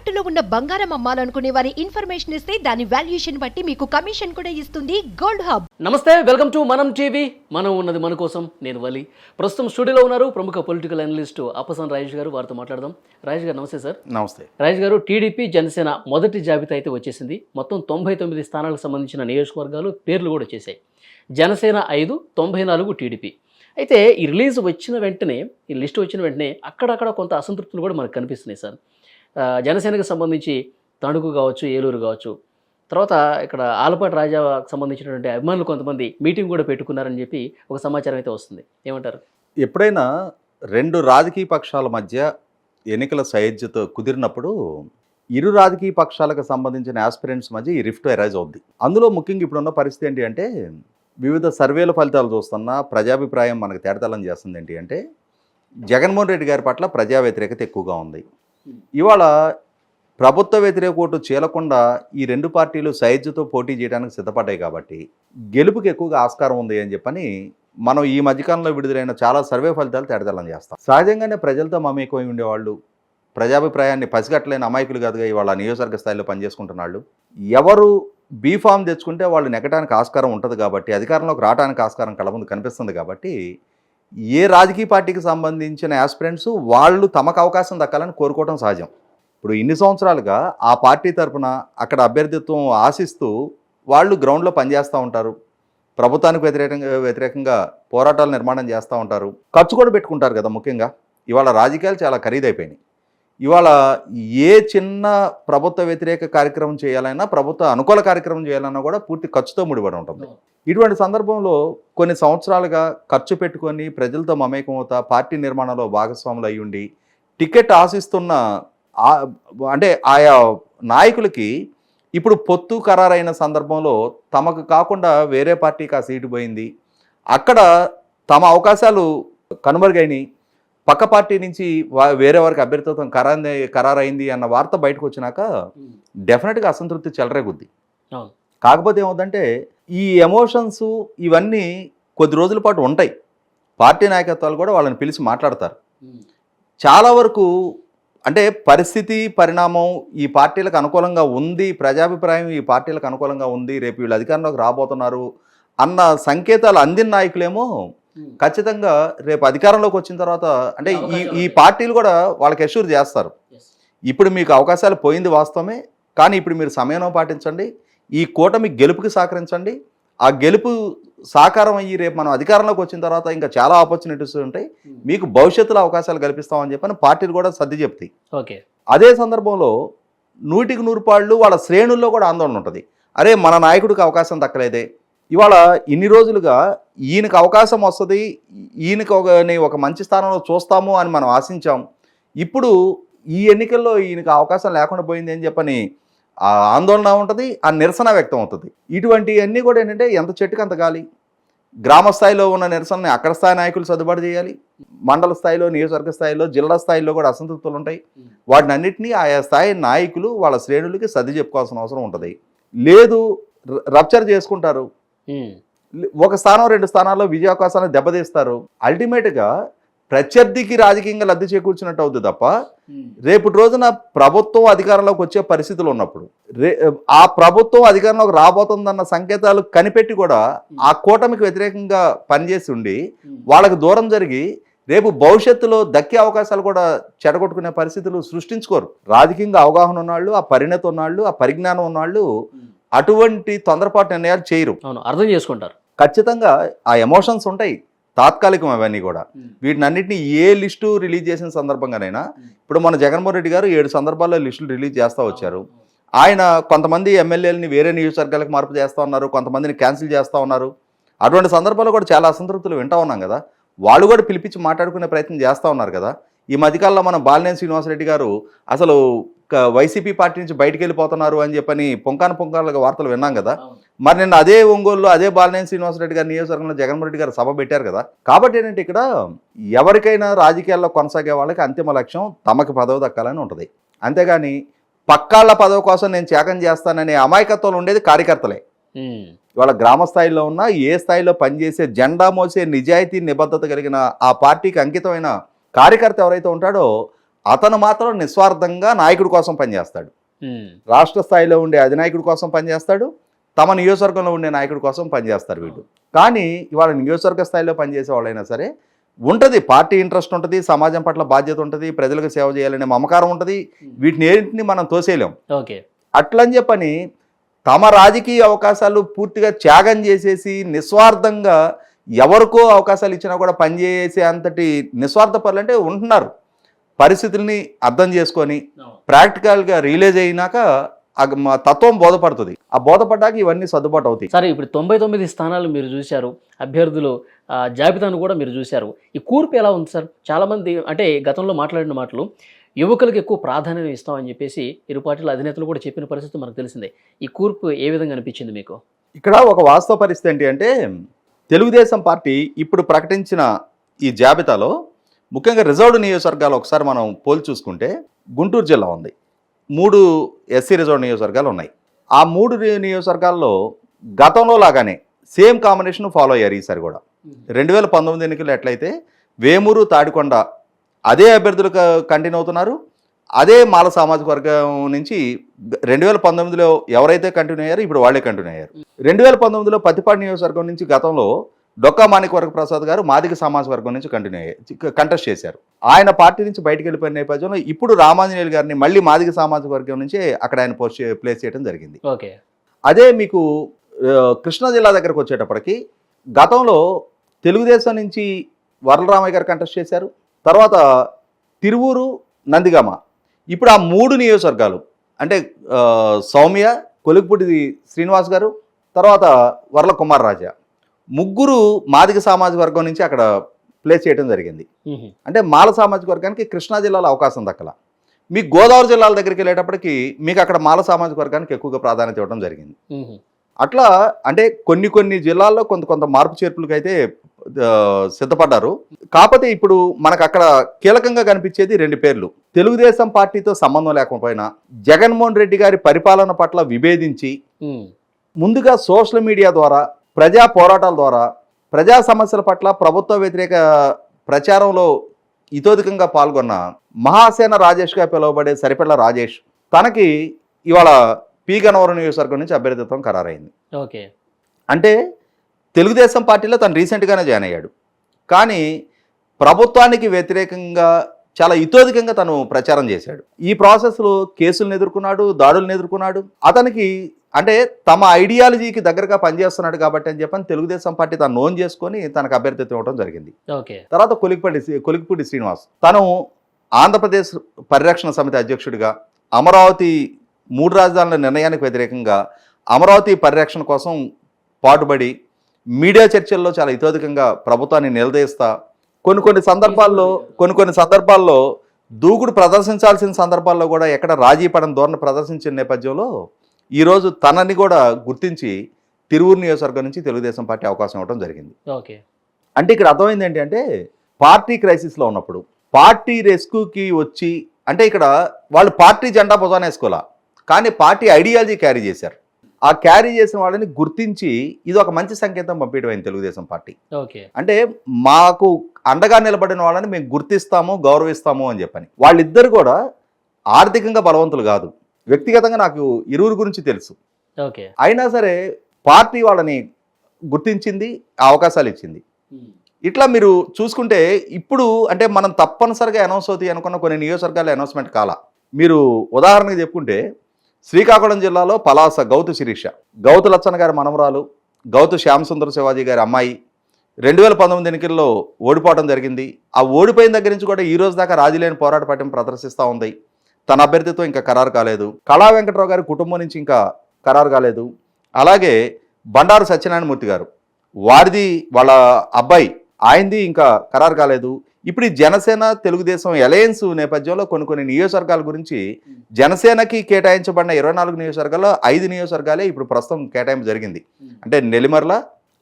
తాకట్టులో ఉన్న బంగారం అమ్మాలనుకునే వారి ఇన్ఫర్మేషన్ ఇస్తే దాని వాల్యుయేషన్ బట్టి మీకు కమిషన్ కూడా ఇస్తుంది గోల్డ్ హబ్. నమస్తే వెల్కమ్ టు మనం టీవీ. మనం ఉన్నది మన కోసం నేను వలి. ప్రస్తుతం స్టూడియోలో ఉన్నారు ప్రముఖ పొలిటికల్ అనలిస్ట్ అప్పసన్ రాజేష్ గారు వారితో మాట్లాడదాం. రాజేష్ గారు నమస్తే సార్. నమస్తే. రాజేష్ గారు టీడీపీ జనసేన మొదటి జాబితా అయితే వచ్చేసింది. మొత్తం తొంభై తొమ్మిది స్థానాలకు సంబంధించిన నియోజకవర్గాలు పేర్లు కూడా వచ్చేసాయి. జనసేన ఐదు తొంభై నాలుగు టీడీపీ. అయితే ఈ రిలీజ్ వచ్చిన వెంటనే ఈ లిస్ట్ వచ్చిన వెంటనే అక్కడక్కడ కొంత అసంతృప్తులు కూడా మనకు కనిపిస్తున్నాయి సార్. జనసేనకు సంబంధించి తణుకు కావచ్చు ఏలూరు కావచ్చు. తర్వాత ఇక్కడ ఆలపాటి రాజాకు సంబంధించినటువంటి అభిమానులు కొంతమంది మీటింగ్ కూడా పెట్టుకున్నారని చెప్పి ఒక సమాచారం అయితే వస్తుంది. ఏమంటారు? ఎప్పుడైనా రెండు రాజకీయ పక్షాల మధ్య ఎన్నికల సైజ్యత కుదిరినప్పుడు ఇరు రాజకీయ పక్షాలకు సంబంధించిన ఆస్పిరెంట్స్ మధ్య ఈ రిఫ్ట్ ఎరైజ్ అవుద్ది. అందులో ముఖ్యంగా ఇప్పుడున్న పరిస్థితి ఏంటి అంటే వివిధ సర్వేల ఫలితాలు చూస్తున్నా ప్రజాభిప్రాయం మనకు తేడతలం చేస్తుంది ఏంటి అంటే జగన్మోహన్ రెడ్డి గారి పట్ల ప్రజా వ్యతిరేకత ఎక్కువగా ఉంది. ఇవాళ ప్రభుత్వ వ్యతిరేక ఓటు చీలకుండా ఈ రెండు పార్టీలు సైజుతో పోటీ చేయడానికి సిద్ధపడ్డాయి కాబట్టి గెలుపుకి ఎక్కువగా ఆస్కారం ఉంది అని చెప్పని మనం ఈ మధ్యకాలంలో విడుదలైన చాలా సర్వే ఫలితాలు తేడతలం చేస్తాం. సహజంగానే ప్రజలతో మమేకమై ఉండేవాళ్ళు ప్రజాభిప్రాయాన్ని పసిగట్టలేని అమాయకులు కాదుగా ఇవాళ నియోజకవర్గ స్థాయిలో పనిచేసుకుంటున్న వాళ్ళు. ఎవరు బీఫామ్ తెచ్చుకుంటే వాళ్ళు నెగ్గడానికి ఆస్కారం ఉంటుంది కాబట్టి అధికారంలోకి రావడానికి ఆస్కారం కళ్ళ ముందు కనిపిస్తుంది కాబట్టి ఏ రాజకీయ పార్టీకి సంబంధించిన యాస్పిరెంట్స్ వాళ్ళు తమకు అవకాశం దక్కాలని కోరుకోవడం సహజం. ఇప్పుడు ఇన్ని సంవత్సరాలుగా ఆ పార్టీ తరపున అక్కడ అభ్యర్థిత్వం ఆశిస్తూ వాళ్ళు గ్రౌండ్లో పనిచేస్తూ ఉంటారు. ప్రభుత్వానికి వ్యతిరేకంగా వ్యతిరేకంగా పోరాటాలు నిర్మాణం చేస్తూ ఉంటారు. ఖర్చు కూడా పెట్టుకుంటారు కదా ముఖ్యంగా. ఇవాళ రాజకీయాలు చాలా ఖరీదైపోయినాయి. ఇవాళ ఏ చిన్న ప్రభుత్వ వ్యతిరేక కార్యక్రమం చేయాలన్నా ప్రభుత్వ అనుకూల కార్యక్రమం చేయాలన్నా కూడా పూర్తి ఖర్చుతో ముడిపడి ఉంటుంది. ఇటువంటి సందర్భంలో కొన్ని సంవత్సరాలుగా ఖర్చు పెట్టుకొని ప్రజలతో మమేకం అవుతా పార్టీ నిర్మాణంలో భాగస్వాములు అయి ఉండి టికెట్ ఆశిస్తున్న అంటే ఆయా నాయకులకి ఇప్పుడు పొత్తు ఖరారైన సందర్భంలో తమకు కాకుండా వేరే పార్టీకి ఆ సీటు పోయింది. అక్కడ తమ అవకాశాలు కనుమరుగైనాయి. పక్క పార్టీ నుంచి వా- వేరే వారికి అభ్యర్థిత్వం ఖరారు ఖరారైంది అన్న వార్త బయటకు వచ్చినాక డెఫినెట్గా అసంతృప్తి చెలరేగుద్ది. కాకపోతే ఏమవుతుందంటే ఈ ఎమోషన్స్ ఇవన్నీ కొద్ది రోజుల పాటు ఉంటాయి. పార్టీ నాయకత్వాలు కూడా వాళ్ళని పిలిచి మాట్లాడతారు. చాలా వరకు అంటే పరిస్థితి పరిణామం ఈ పార్టీలకు అనుకూలంగా ఉంది ప్రజాభిప్రాయం ఈ పార్టీలకు అనుకూలంగా ఉంది రేపు వీళ్ళు అధికారంలోకి రాబోతున్నారు అన్న సంకేతాలు అందిన నాయకులేమో ఖచ్చితంగా రేపు అధికారంలోకి వచ్చిన తర్వాత అంటే ఈ ఈ పార్టీలు కూడా వాళ్ళకి అష్యూర్ చేస్తారు. ఇప్పుడు మీకు అవకాశాలు పోయింది వాస్తవమే కానీ ఇప్పుడు మీరు సమయం పాటించండి. ఈ కూటమి గెలుపుకి సహకరించండి. ఆ గెలుపు సాకారం అయ్యి రేపు మనం అధికారంలోకి వచ్చిన తర్వాత ఇంకా చాలా ఆపర్చునిటీస్ ఉంటాయి. మీకు భవిష్యత్తులో అవకాశాలు కల్పిస్తామని చెప్పని పార్టీలు కూడా సర్ది చెప్తాయి. ఓకే అదే సందర్భంలో నూటికి నూరు పాళ్ళు వాళ్ళ శ్రేణుల్లో కూడా ఆందోళన ఉంటుంది. అరే మన నాయకుడికి అవకాశం దక్కలేదే. ఇవాళ ఇన్ని రోజులుగా ఈయనకు అవకాశం వస్తుంది ఈయనకు ఒక ఒక మంచి స్థానంలో చూస్తాము అని మనం ఆశించాం ఇప్పుడు ఈ ఎన్నికల్లో ఈయనకు అవకాశం లేకుండా పోయింది అని చెప్పని ఆ ఆందోళన ఉంటుంది ఆ నిరసన వ్యక్తం అవుతుంది. ఇటువంటివన్నీ కూడా ఏంటంటే ఎంత చెట్టుకు అంత గాలి. గ్రామ స్థాయిలో ఉన్న నిరసనని అక్కడ స్థాయి నాయకులు సర్దుబాటు చేయాలి. మండల స్థాయిలో నియోజకవర్గ స్థాయిలో జిల్లా స్థాయిలో కూడా అసంతృప్తులు ఉంటాయి. వాటిని అన్నింటినీ ఆయా స్థాయి నాయకులు వాళ్ళ శ్రేణులకి సర్ది చెప్పుకోవాల్సిన అవసరం ఉంటుంది. లేదు రప్చర్ చేసుకుంటారు. ఒక స్థానం రెండు స్థానాల్లో విజయావకాశాలను దెబ్బతీస్తారు. అల్టిమేట్గా ప్రత్యర్థికి రాజకీయంగా లబ్ధి చేకూర్చినట్టు అవుతుంది తప్ప రేపటి రోజున ప్రభుత్వం అధికారంలోకి వచ్చే పరిస్థితులు ఉన్నప్పుడు రే ఆ ప్రభుత్వం అధికారంలోకి రాబోతుందన్న సంకేతాలు కనిపెట్టి కూడా ఆ కూటమికి వ్యతిరేకంగా పనిచేసి ఉండి వాళ్ళకి దూరం జరిగి రేపు భవిష్యత్తులో దక్కే అవకాశాలు కూడా చెడగొట్టుకునే పరిస్థితులు సృష్టించుకోరు. రాజకీయంగా అవగాహన ఉన్నాళ్ళు ఆ పరిణతి ఉన్నాళ్ళు ఆ పరిజ్ఞానం ఉన్నాళ్ళు అటువంటి తొందరపాటు నిర్ణయాలు చేయరు. అవును అర్థం చేసుకుంటారు. ఖచ్చితంగా ఆ ఎమోషన్స్ ఉంటాయి తాత్కాలికం అవన్నీ కూడా. వీటిని అన్నింటినీ ఏ లిస్టు రిలీజ్ చేసిన సందర్భంగానైనా ఇప్పుడు మన జగన్మోహన్ రెడ్డి గారు ఏడు సందర్భాల్లో లిస్టులు రిలీజ్ చేస్తూ వచ్చారు. ఆయన కొంతమంది ఎమ్మెల్యేలని వేరే నియోజకవర్గాలకు మార్పు చేస్తూ ఉన్నారు కొంతమందిని క్యాన్సిల్ చేస్తూ ఉన్నారు. అటువంటి సందర్భాల్లో కూడా చాలా అసంతృప్తులు వింటా ఉన్నాం కదా. వాళ్ళు కూడా పిలిపించి మాట్లాడుకునే ప్రయత్నం చేస్తూ ఉన్నారు కదా. ఈ మధ్యకాలంలో మన బాలినేని శ్రీనివాసరెడ్డి గారు అసలు వైసీపీ పార్టీ నుంచి బయటికి వెళ్ళిపోతున్నారు అని చెప్పని పొంకాన పొంకాలుగా వార్తలు విన్నాం కదా. మరి నిన్న అదే ఒంగోలులో అదే బాలినేని శ్రీనివాసరెడ్డి గారి నియోజకవర్గంలో జగన్మోహన్ రెడ్డి గారు సభ పెట్టారు కదా. కాబట్టి ఏంటంటే ఇక్కడ ఎవరికైనా రాజకీయాల్లో కొనసాగే వాళ్ళకి అంతిమ లక్ష్యం తమకి పదవి దక్కాలని ఉంటుంది. అంతేగాని పక్కాళ్ళ పదవి కోసం నేను త్యాగం చేస్తాననే అమాయకత్వం ఉండేది కార్యకర్తలే. ఇవాళ గ్రామ స్థాయిలో ఉన్న ఏ స్థాయిలో పనిచేసే జెండా మోసే నిజాయితీ నిబద్ధత కలిగిన ఆ పార్టీకి అంకితమైన కార్యకర్త ఎవరైతే ఉంటాడో అతను మాత్రం నిస్వార్థంగా నాయకుడి కోసం పనిచేస్తాడు. రాష్ట్ర స్థాయిలో ఉండే అధినాయకుడి కోసం పనిచేస్తాడు. తమ నియోజకవర్గంలో ఉండే నాయకుడి కోసం పనిచేస్తారు వీళ్ళు. కానీ ఇవాళ నియోజకవర్గ స్థాయిలో పనిచేసే వాళ్ళైనా సరే ఉంటుంది పార్టీ ఇంట్రెస్ట్ ఉంటుంది సమాజం పట్ల బాధ్యత ఉంటుంది ప్రజలకు సేవ చేయాలనే మమకారం ఉంటుంది. వీటిని ఏంటిని మనం తోసేయలేం. ఓకే. అట్లని చెప్పని తమ రాజకీయ అవకాశాలు పూర్తిగా త్యాగం చేసేసి నిస్వార్థంగా ఎవరికో అవకాశాలు ఇచ్చినా కూడా పనిచేసే అంతటి నిస్వార్థ పనులు అంటే ఉంటున్నారు. పరిస్థితుల్ని అర్థం చేసుకొని ప్రాక్టికల్గా రిలీజ్ అయినాక తత్వం బోధపడుతుంది. ఆ బోధపడ్డాక ఇవన్నీ సర్దుబాటు అవుతాయి. సరే ఇప్పుడు తొంభై తొమ్మిది స్థానాలు మీరు చూశారు అభ్యర్థులు జాబితాను కూడా మీరు చూశారు. ఈ కూర్పు ఎలా ఉంది సార్? చాలామంది అంటే గతంలో మాట్లాడిన మాటలు యువకులకు ఎక్కువ ప్రాధాన్యత ఇస్తామని చెప్పేసి ఇరు పార్టీల అధినేతలు కూడా చెప్పిన పరిస్థితి మనకు తెలిసిందే. ఈ కూర్పు ఏ విధంగా అనిపించింది మీకు? ఇక్కడ ఒక వాస్తవ పరిస్థితి ఏంటి అంటే తెలుగుదేశం పార్టీ ఇప్పుడు ప్రకటించిన ఈ జాబితాలో ముఖ్యంగా రిజర్వ్డ్ నియోజకవర్గాలు ఒకసారి మనం పోల్చి చూసుకుంటే గుంటూరు జిల్లా ఉంది. మూడు ఎస్సీ రిజర్వ్డ్ నియోజకవర్గాలు ఉన్నాయి. ఆ మూడు నియోజకవర్గాల్లో గతంలో లాగానే సేమ్ కాంబినేషన్ ఫాలో అయ్యారు ఈసారి కూడా. రెండు వేల పంతొమ్మిది ఎన్నికలు ఎట్లయితే వేమూరు తాడికొండ అదే అభ్యర్థులు కంటిన్యూ అవుతున్నారు. అదే మాల సామాజిక వర్గం నుంచి రెండు వేల పంతొమ్మిదిలో ఎవరైతే కంటిన్యూ అయ్యారో ఇప్పుడు వాళ్ళే కంటిన్యూ అయ్యారు. రెండు వేల పంతొమ్మిదిలో పత్తిపాడు నియోజకవర్గం నుంచి గతంలో డొక్కా మాణిక వర్గ ప్రసాద్ గారు మాదిక సామాజిక వర్గం నుంచి కంటిన్యూ అయ్యారు కంటెస్ట్ చేశారు. ఆయన పార్టీ నుంచి బయటకు వెళ్ళిపోయిన నేపథ్యంలో ఇప్పుడు రామాంజనేయులు గారిని మళ్ళీ మాదిక సామాజిక వర్గం నుంచి అక్కడ ఆయన పోస్ట్ ప్లేస్ చేయడం జరిగింది. ఓకే. అదే మీకు కృష్ణా జిల్లా దగ్గరకు వచ్చేటప్పటికి గతంలో తెలుగుదేశం నుంచి వరలరామయ్య గారు కంటెస్ట్ చేశారు. తర్వాత తిరువూరు నందిగామ. ఇప్పుడు ఆ మూడు నియోజకవర్గాలు అంటే సౌమ్య కొలుగుపూడి శ్రీనివాస్ గారు తర్వాత వర్ల కుమార్ రాజా. ముగ్గురు మాదిక సామాజిక వర్గం నుంచి అక్కడ ప్లేస్ చేయడం జరిగింది. అంటే మాల సామాజిక వర్గానికి కృష్ణా జిల్లాలో అవకాశం దక్కల మీకు గోదావరి జిల్లాల దగ్గరికి వెళ్ళేటప్పటికి మీకు అక్కడ మాల సామాజిక వర్గానికి ఎక్కువగా ప్రాధాన్యత ఇవ్వడం జరిగింది. అట్లా అంటే కొన్ని కొన్ని జిల్లాల్లో కొంత కొంత మార్పు చేర్పులకు అయితే సిద్ధపడ్డారు కాకపోతే ఇప్పుడు మనకు అక్కడ కీలకంగా కనిపించేది రెండు పేర్లు తెలుగుదేశం పార్టీతో సంబంధం లేకపోయినా జగన్మోహన్ రెడ్డి గారి పరిపాలన పట్ల విభేదించి. ముందుగా సోషల్ మీడియా ద్వారా ప్రజా పోరాటాల ద్వారా ప్రజా సమస్యల పట్ల ప్రభుత్వ వ్యతిరేక ప్రచారంలో ఇతోధికంగా పాల్గొన్న మహాసేన రాజేష్గా పిలువబడే సరిపెళ్ళ రాజేష్ తనకి ఇవాళ పి. గన్నవరం నియోజకవర్గం నుంచి అభ్యర్థిత్వం ఖరారైంది. ఓకే. అంటే తెలుగుదేశం పార్టీలో తను రీసెంట్గానే జాయిన్ అయ్యాడు. కానీ ప్రభుత్వానికి వ్యతిరేకంగా చాలా ఇతోధికంగా తను ప్రచారం చేశాడు. ఈ ప్రాసెస్లో కేసులను ఎదుర్కొన్నాడు దాడులను ఎదుర్కొన్నాడు. అతనికి అంటే తమ ఐడియాలజీకి దగ్గరగా పనిచేస్తున్నాడు కాబట్టి అని చెప్పని తెలుగుదేశం పార్టీ తను నోన్ చేసుకొని తనకు అభ్యర్థిత్వం ఇవ్వడం జరిగింది. ఓకే. తర్వాత కొలిక్పల్లి కొలిక్పూడి శ్రీనివాస్. తను ఆంధ్రప్రదేశ్ పరిరక్షణ సమితి అధ్యక్షుడిగా అమరావతి మూడు రాజధానుల నిర్ణయానికి వ్యతిరేకంగా అమరావతి పరిరక్షణ కోసం పాటుపడి మీడియా చర్చల్లో చాలా ఇతోధికంగా ప్రభుత్వాన్ని నిలదీస్తా కొన్ని కొన్ని సందర్భాల్లో కొన్ని కొన్ని సందర్భాల్లో దూకుడు ప్రదర్శించాల్సిన సందర్భాల్లో కూడా ఎక్కడ రాజీ పడని ధోరణి ప్రదర్శించిన నేపథ్యంలో ఈరోజు తనని కూడా గుర్తించి తిరువురు నియోజకవర్గం నుంచి తెలుగుదేశం పార్టీ అవకాశం ఇవ్వడం జరిగింది. ఓకే. అంటే ఇక్కడ అర్థమైంది ఏంటి అంటే పార్టీ క్రైసిస్లో ఉన్నప్పుడు పార్టీ రెస్క్యూకి వచ్చి అంటే ఇక్కడ వాళ్ళు పార్టీ జెండా భుజాన వేసుకోవాలా కానీ పార్టీ ఐడియాలజీ క్యారీ చేశారు. ఆ క్యారీ చేసిన వాళ్ళని గుర్తించి ఇది ఒక మంచి సంకేతం పంపించడం అయింది తెలుగుదేశం పార్టీ. ఓకే. అంటే మాకు అండగా నిలబడిన వాళ్ళని మేము గుర్తిస్తాము గౌరవిస్తాము అని చెప్పని. వాళ్ళిద్దరు కూడా ఆర్థికంగా బలవంతులు కాదు. వ్యక్తిగతంగా నాకు ఇరువురు గురించి తెలుసు. ఓకే. అయినా సరే పార్టీ వాళ్ళని గుర్తించింది అవకాశాలు ఇచ్చింది. ఇట్లా మీరు చూసుకుంటే ఇప్పుడు అంటే మనం తప్పనిసరిగా అనౌన్స్ అవుతాయి అనుకున్న కొన్ని నియోజకవర్గాలు అనౌన్స్మెంట్ కాల. మీరు ఉదాహరణకు చెప్పుకుంటే శ్రీకాకుళం జిల్లాలో పలాస గౌతు శిరీష గౌతు లచ్చన్న గారి మనమరాలు గౌతు శ్యామసుందర శివాజీ గారి అమ్మాయి. రెండు వేల పంతొమ్మిది ఎన్నికల్లో ఓడిపోవడం జరిగింది. ఆ ఓడిపోయిన దగ్గర నుంచి కూడా ఈ రోజు దాకా రాజీలేని పోరాట పట్టం ప్రదర్శిస్తూ ఉంది. తన అభ్యర్థిత్వం ఇంకా ఖరారు కాలేదు. కళా వెంకట్రావు గారి కుటుంబం నుంచి ఇంకా ఖరారు కాలేదు. అలాగే బండారు సత్యనారాయణమూర్తి గారు వారిది వాళ్ళ అబ్బాయి ఆయనది ఇంకా ఖరారు కాలేదు. ఇప్పుడు ఈ జనసేన తెలుగుదేశం అలయన్స్ నేపథ్యంలో కొన్ని కొన్ని నియోజకవర్గాల గురించి జనసేనకి కేటాయించబడిన ఇరవై నాలుగు నియోజకవర్గాల్లో ఐదు నియోజకవర్గాలే ఇప్పుడు ప్రస్తుతం కేటాయింపు జరిగింది. అంటే నెల్లిమర్ల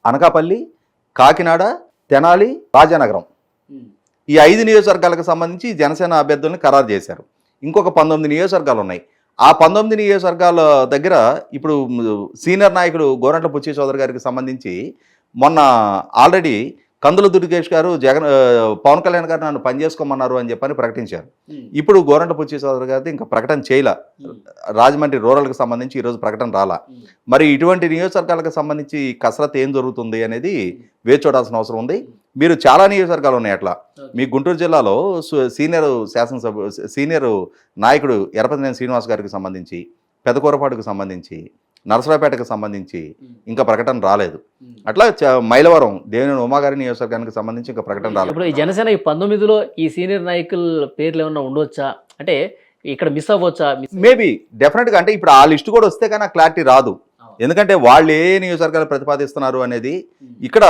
అనకాపల్లి కాకినాడ తెనాలి రాజానగరం. ఈ ఐదు నియోజకవర్గాలకు సంబంధించి జనసేన అభ్యర్థుల్ని ఖరారు చేశారు. ఇంకొక పంతొమ్మిది నియోజకవర్గాలు ఉన్నాయి. ఆ పంతొమ్మిది నియోజకవర్గాల దగ్గర ఇప్పుడు సీనియర్ నాయకుడు గోరంట్ల పుచ్చి చౌదరి గారికి సంబంధించి మొన్న ఆల్రెడీ కందుల దుర్గేష్ గారు జగన్ పవన్ కళ్యాణ్ గారు నన్ను పని చేసుకోమన్నారు అని చెప్పని ప్రకటించారు. ఇప్పుడు గోరంట పుచ్చి సోదరు గారి ఇంకా ప్రకటన చేయలే. రాజమండ్రి రూరల్కి సంబంధించి ఈరోజు ప్రకటన రాలా. మరి ఇటువంటి నియోజకవర్గాలకు సంబంధించి కసరత్ ఏం జరుగుతుంది అనేది వేచి చూడాల్సిన అవసరం ఉంది. మీరు చాలా నియోజకవర్గాలు ఉన్నాయి అట్లా. మీ గుంటూరు జిల్లాలో సీనియర్ శాసనసభ సీనియర్ నాయకుడు ఎరపతినేని శ్రీనివాస్ గారికి సంబంధించి పెదకూరపాటుకు సంబంధించి నరసరావుపేటకు సంబంధించి ఇంకా ప్రకటన రాలేదు. అట్లా చ- మైలవరం దేవినేని ఉమాగారి నియోజకవర్గానికి సంబంధించి ఇంకా ప్రకటన రాలేదు. ఇప్పుడు ఈ జనసేన ఈ పంతొమ్మిదిలో ఈ సీనియర్ నాయకుల పేర్లు ఏమన్నా ఉండవచ్చా అంటే ఇక్కడ మిస్ అవ్వచ్చా? మిస్ మేబీ డెఫినెట్గా అంటే ఇప్పుడు ఆ లిస్ట్ కూడా వస్తే కానీ క్లారిటీ రాదు. ఎందుకంటే వాళ్ళు ఏ నియోజకవర్గాలు ప్రతిపాదిస్తున్నారు అనేది ఇక్కడ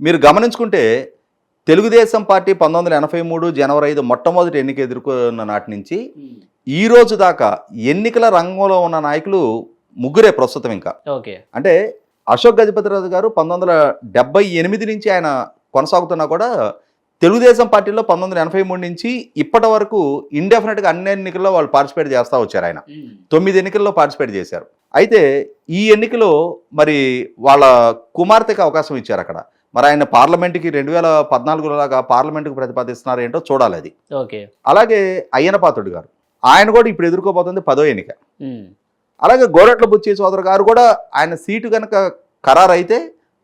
మీరు గమనించుకుంటే తెలుగుదేశం పార్టీ పంతొమ్మిది ఎనభై మూడు జనవరి ఐదు మొట్టమొదటి ఎన్నిక ఎదుర్కొన్న నాటి నుంచి ఈ రోజు దాకా ఎన్నికల రంగంలో ఉన్న నాయకులు ముగ్గురే ప్రస్తుతం ఇంకా. ఓకే. అంటే అశోక్ గజపతిరాజు గారు పంతొమ్మిది వందల ఎనిమిది నుంచి ఆయన కొనసాగుతున్నా కూడా తెలుగుదేశం పార్టీలో పంతొమ్మిది వందల ఎనభై మూడు నుంచి ఇప్పటి వరకు ఇండెఫినెట్గా అన్ని ఎన్నికల్లో వాళ్ళు పార్టిసిపేట్ చేస్తూ వచ్చారు ఆయన. తొమ్మిది ఎన్నికల్లో పార్టిసిపేట్ చేశారు. అయితే ఈ ఎన్నికలో మరి వాళ్ళ కుమార్తెకి అవకాశం ఇచ్చారు అక్కడ. మరి ఆయన పార్లమెంట్కి రెండు వేల పద్నాలుగులో లాగా పార్లమెంట్కి ప్రతిపాదిస్తున్నారు ఏంటో చూడాలి అది. ఓకే. అలాగే అయ్యనపాత్రుడు గారు. ఆయన కూడా ఇప్పుడు ఎదుర్కోబోతుంది పదో ఎన్నిక. అలాగే గోరట్ల బుచ్చి సోదరు గారు కూడా ఆయన సీటు కనుక ఖరారు అయితే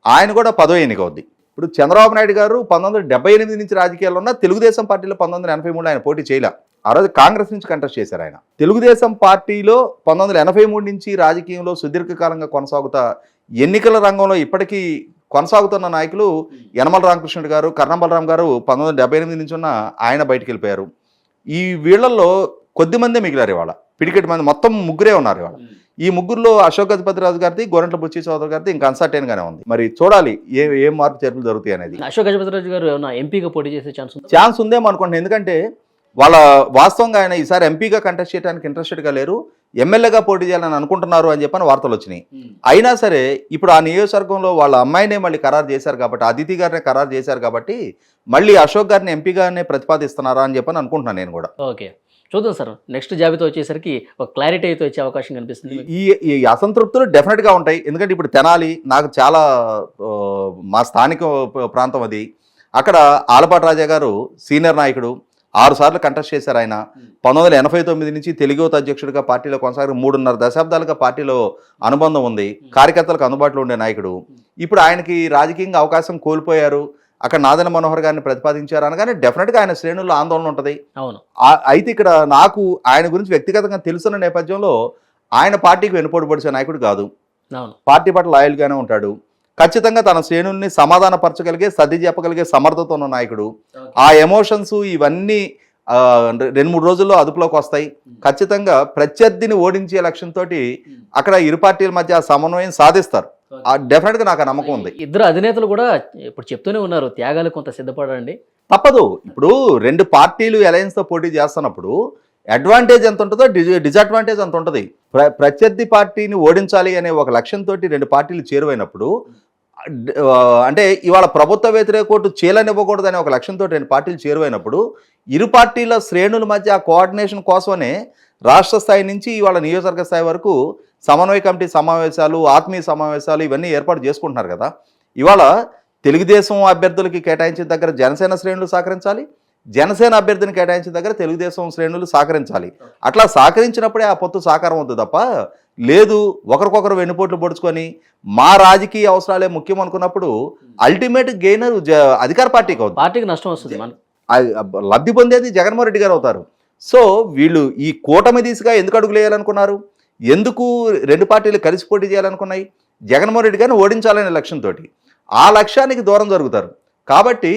ఆయన కూడా పదో ఎన్నికవుద్ది. ఇప్పుడు చంద్రబాబు నాయుడు గారు పంతొమ్మిది వందల డెబ్బై ఎనిమిది నుంచి రాజకీయాల్లో ఉన్న తెలుగుదేశం పార్టీలో పంతొమ్మిది వందల ఎనభై మూడు ఆయన పోటీ చేయలే. ఆ రోజు కాంగ్రెస్ నుంచి కంటెస్ట్ చేశారు ఆయన. తెలుగుదేశం పార్టీలో పంతొమ్మిది వందల ఎనభై మూడు నుంచి రాజకీయంలో సుదీర్ఘకాలంగా కొనసాగుతా ఎన్నికల రంగంలో ఇప్పటికీ కొనసాగుతున్న నాయకులు యనమల రామకృష్ణుడు గారు కర్ణం బలరాం గారు పంతొమ్మిది వందల డెబ్బై ఎనిమిది నుంచి ఉన్న ఆయన బయటికి వెళ్ళిపోయారు. ఈ వీళ్ళల్లో కొద్ది మందే మిగిలారు ఇవాళ. పిడికెట్ మంది మొత్తం ముగ్గురే ఉన్నారు ఇవాళ. ఈ ముగ్గురులో అశోక్ గజపతిరాజు గారిది గోరంట్ల బుచ్చి చౌదరి గారిది ఇంకా అన్సర్టైన్ గానే ఉంది. మరి చూడాలి ఏ ఏం మార్పు చేర్పులు జరుగుతాయి అనేది. అశోక్ గజపతిరాజు గారు ఏమన్నా ఎంపీగా పోటీ చేసే ఛాన్స్ ఉందా? ఛాన్స్ ఉందేమో అనుకుంటున్నాను ఎందుకంటే వాళ్ళ వాస్తవంగా ఆయన ఈసారి ఎంపీగా కంటెస్ట్ చేయడానికి ఇంట్రెస్టెడ్గా లేరు. ఎమ్మెల్యేగా పోటీ చేయాలని అనుకుంటున్నారు అని చెప్పని వార్తలు వచ్చినాయి. అయినా సరే ఇప్పుడు ఆ నియోజకవర్గంలో వాళ్ళ అమ్మాయినే మళ్ళీ ఖరారు చేశారు కాబట్టి అదితి గారినే ఖరారు చేశారు కాబట్టి మళ్ళీ అశోక్ గారిని ఎంపీగానే ప్రతిపాదిస్తున్నారా అని చెప్పని అనుకుంటున్నాను నేను కూడా. ఓకే. చూద్దాం సార్. నెక్స్ట్ జాబితా వచ్చేసరికి ఒక క్లారిటీ అయితే వచ్చే అవకాశం కనిపిస్తుంది. ఈ ఈ అసంతృప్తులు డెఫినెట్గా ఉంటాయి. ఎందుకంటే ఇప్పుడు తెనాలి నాకు చాలా మా స్థానిక ప్రాంతం అది. అక్కడ ఆలపాటి రాజా గారు సీనియర్ నాయకుడు ఆరు సార్లు కంటెస్ట్ చేశారు ఆయన. పంతొమ్మిది వందల ఎనభై తొమ్మిది నుంచి తెలుగు అధ్యక్షుడిగా పార్టీలో కొనసాగి మూడున్నర దశాబ్దాలుగా పార్టీలో అనుబంధం ఉంది. కార్యకర్తలకు అందుబాటులో ఉండే నాయకుడు. ఇప్పుడు ఆయనకి రాజకీయంగా అవకాశం కోల్పోయారు. అక్కడ నాదన మనోహర్ గారిని ప్రతిపాదించారు అనగానే డెఫినెట్గా ఆయన శ్రేణుల్లో ఆందోళన ఉంటుంది. అవును. అయితే ఇక్కడ నాకు ఆయన గురించి వ్యక్తిగతంగా తెలుసున్న నేపథ్యంలో ఆయన పార్టీకి వెనుపోటు పొడిచే నాయకుడు కాదు. పార్టీ పట్ల లాయల్గానే ఉంటాడు. ఖచ్చితంగా తన శ్రేణుల్ని సమాధానపరచగలిగే సర్ది చెప్పగలిగే సమర్థత ఉన్న నాయకుడు. ఆ ఎమోషన్స్ ఇవన్నీ రెండు మూడు రోజుల్లో అదుపులోకి వస్తాయి. ఖచ్చితంగా ప్రత్యర్థిని ఓడించే లక్ష్యంతో అక్కడ ఇరు పార్టీల మధ్య ఆ సమన్వయం సాధిస్తారు. డెఫినెట్గా నాకు నమ్మకం ఉంది. ఇద్దరు అధినేతలు కూడా ఇప్పుడు చెప్తూనే ఉన్నారు త్యాగాలు కొంత సిద్ధపడండి. తప్పదు. ఇప్పుడు రెండు పార్టీలు alliance తో పోటీ చేస్తున్నప్పుడు అడ్వాంటేజ్ ఎంత ఉంటుందో డిజ డిజడ్వాంటేజ్ అంత ఉంటుంది? ప్ర ప్రత్యర్థి పార్టీని ఓడించాలి అనే ఒక లక్ష్యంతో రెండు పార్టీలు చేరువైనప్పుడు అంటే ఇవాళ ప్రభుత్వ వ్యతిరేక కోర్టు చీలనివ్వకూడదనే ఒక లక్ష్యంతో రెండు పార్టీలు చేరువైనప్పుడు ఇరు పార్టీల శ్రేణుల మధ్య ఆ కోఆర్డినేషన్ కోసమనే రాష్ట్ర స్థాయి నుంచి ఇవాళ నియోజకవర్గ స్థాయి వరకు సమన్వయ కమిటీ సమావేశాలు ఆత్మీయ సమావేశాలు ఇవన్నీ ఏర్పాటు చేసుకుంటున్నారు కదా. ఇవాళ తెలుగుదేశం అభ్యర్థులకి కేటాయించిన దగ్గర జనసేన శ్రేణులు సహకరించాలి జనసేన అభ్యర్థిని కేటాయించిన దగ్గర తెలుగుదేశం శ్రేణులు సహకరించాలి. అట్లా సహకరించినప్పుడే ఆ పొత్తు సాకారం అవుతుంది తప్ప లేదు ఒకరికొకరు వెన్నుపోట్లు పొడుచుకొని మా రాజకీయ అవసరాలే ముఖ్యం అనుకున్నప్పుడు అల్టిమేట్ గెయినర్ అధికార పార్టీకి అవుతుంది. పార్టీకి నష్టం వస్తుంది లబ్ధి పొందేది జగన్మోహన్ రెడ్డి గారు అవుతారు. సో వీళ్ళు ఈ కూటమి దిశగా ఎందుకు అడుగులేయాలనుకున్నారు ఎందుకు రెండు పార్టీలు కలిసి పోటీ చేయాలనుకున్నాయి? జగన్మోహన్ రెడ్డి గారిని ఓడించాలనే లక్ష్యంతో ఆ లక్ష్యానికి దూరం జరుగుతారు. కాబట్టి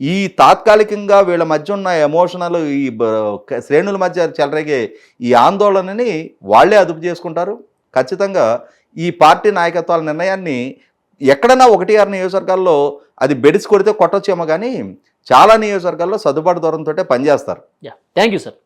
ఈ తాత్కాలికంగా వీళ్ళ మధ్య ఉన్న ఎమోషనల్ ఈ బ- శ్రేణుల మధ్య చెలరేగే ఈ ఆందోళనని వాళ్ళే అదుపు చేసుకుంటారు. ఖచ్చితంగా ఈ పార్టీ నాయకత్వాల నిర్ణయాన్ని ఎక్కడన్నా ఒకటి ఆరు నియోజకవర్గాల్లో అది బెడిసి కొడితే కొట్టొచ్చేమో కానీ చాలా నియోజకవర్గాల్లో సర్దుబాటు దూరంతో పనిచేస్తారు. Yeah thank you sir.